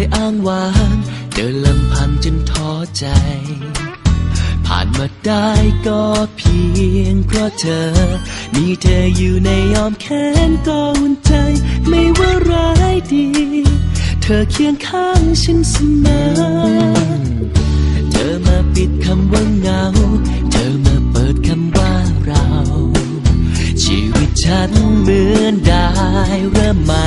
ยอ้างวางเดินลำพังจนท้อใจ ผ่านมาได้ก็เพียงเพราะเธอ มีเธออยู่ในอ้อมแขนก็อุ่นใจ ไม่ว่าร้ายดี เธอเคียงข้างฉันเสมอ เธอมาปิดคำว่าเงา เธอมาเปิดคำว่าเรา ชีวิตฉันเหมือนได้เริ่มใหม่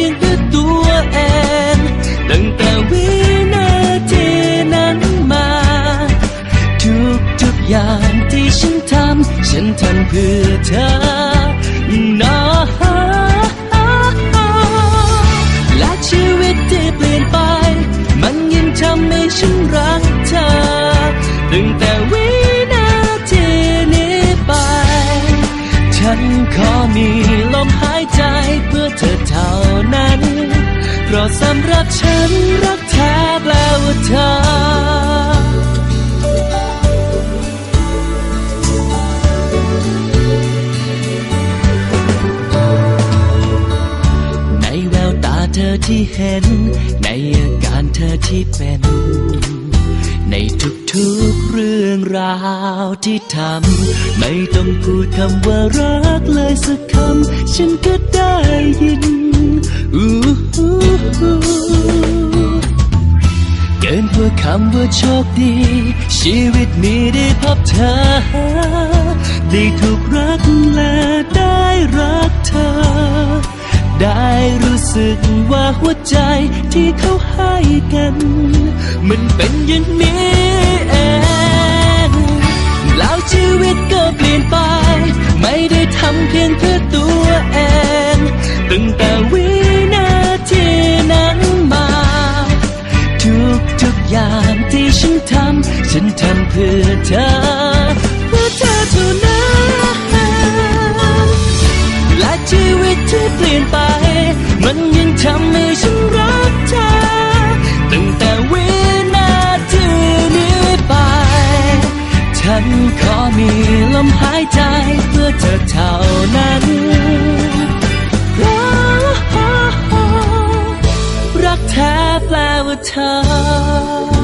พียงเพื่อตัวเองตั้งแต่วินาทีนั้นมา ทุกทุกอย่างที่ฉันทำฉันทำเพื่อเธอ สำหรับฉันรักแท้แปลว่าเธอ ในแววตาเธอที่เห็น ในอาการเธอที่เป็น ในทุกๆเรื่องราวที่ทำ ไม่ต้องพูดคำว่ารักเลยสักคำ ฉันก็ได้ยินอู้หู เกินกว่าคำว่าโชคดี ชีวิตนี้ได้พบเธอ ได้ถูกรักและได้รักเธอ ได้รู้สึกว่าหัวใจที่เขาให้กัน มันเป็นอย่างนี้เองแล้วชีวิตก็เปลี่ยนไป ไม่ได้ทำเพียงเพื่อตัวเองตั้งแต่วิ อย่างที่ฉันทำ ฉันทำเพื่อเธอ เพื่อเธอเท่านั้นและชีวิตที่เปลี่ยนไป มันยังทำให้ฉันรักเธอ ตั้งแต่วินาทีนี้ไป ฉันขอมีลมหายใจเพื่อเธอเท่านั้น แ